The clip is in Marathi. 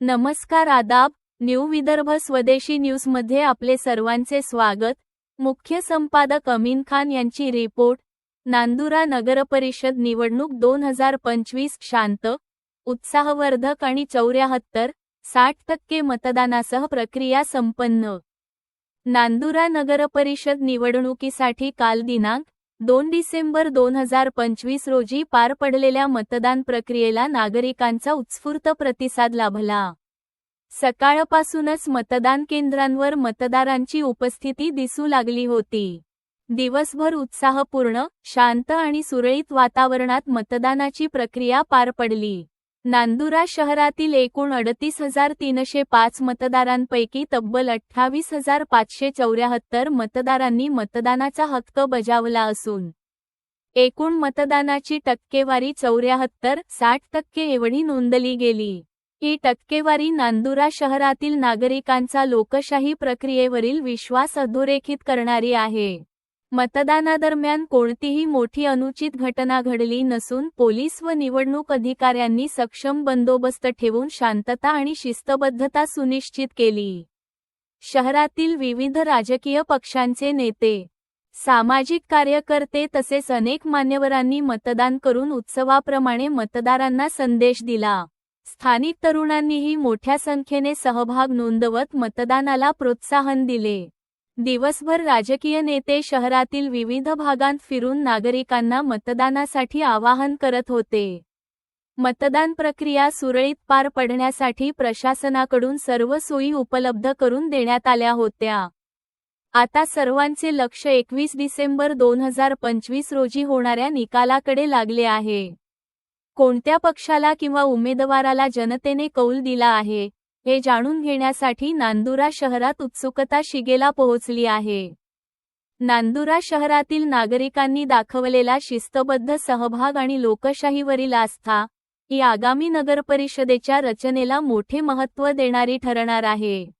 नमस्कार आदाब न्यू विदर्भ स्वदेशी न्यूजमध्ये आपले सर्वांचे स्वागत. मुख्य संपादक अमीन खान यांची रिपोर्ट. नांदुरा नगरपरिषद निवडणूक दोन हजार पंचवीस शांत उत्साहवर्धक आणि चौऱ्याहत्तर साठ टक्के मतदानासह प्रक्रिया संपन्न. नांदुरा नगरपरिषद निवडणुकीसाठी काल दिनांक दोन डिसेंबर दोन हजार पंचवीस रोजी पार पडलेल्या मतदान प्रक्रियेला नागरिकांचा उत्स्फूर्त प्रतिसाद लाभला. सकाळपासूनच मतदान केंद्रांवर मतदारांची उपस्थिती दिसू लागली होती. दिवसभर उत्साहपूर्ण शांत आणि सुरळीत वातावरणात मतदानाची प्रक्रिया पार पडली. नांदुरा शहरातील एकूण अडतीस हजार तीनशे पाच मतदारांपैकी तब्बल अठ्ठावीस हजार पाचशे चौऱ्याहत्तर मतदारांनी मतदानाचा हक्क बजावला असून एकूण मतदानाची टक्केवारी चौऱ्याहत्तर साठ टक्के एवढी नोंदली गेली. ही टक्केवारी नांदुरा शहरातील नागरिकांचा लोकशाही प्रक्रियेवरील विश्वास अधोरेखित करणारी आहे. मतदानादरम्यान कोणतीही मोठी अनुचित घटना घडली नसून पोलीस व निवडणूक अधिकाऱ्यांनी सक्षम बंदोबस्त ठेवून शांतता आणि शिस्तबद्धता सुनिश्चित केली. शहरातील विविध राजकीय पक्षांचे नेते सामाजिक कार्यकर्ते तसेच अनेक मान्यवरांनी मतदान करून उत्सवाप्रमाणे मतदारांना संदेश दिला. स्थानिक तरुणांनीही मोठ्या संख्येने सहभाग नोंदवत मतदानाला प्रोत्साहन दिले. दिवसभर राजकीय नेते शहरातील विविध भागांत फिरून नागरिकांना मतदानासाठी आवाहन करत होते. मतदान प्रक्रिया सुरळीत पार पडण्यासाठी प्रशासनाकडून सर्व सोयी उपलब्ध करून देण्यात आल्या होत्या. आता सर्वांचे लक्ष एकवीस डिसेंबर दोन हजार पंचवीस रोजी होणाऱ्या निकालाकडे लागले आहे. कोणत्या पक्षाला किंवा उमेदवाराला जनतेने कौल दिला आहे? हे जाणून घेण्यासाठी नांदुरा शहरात उत्सुकता शिगेला पोहोचली आहे. नांदुरा शहरातील नागरिकांनी दाखवलेला शिस्तबद्ध सहभाग आणि लोकशाहीवरील आस्था ही आगामी नगरपरिषदेच्या रचनेला मोठे महत्त्व देणारी ठरणार आहे.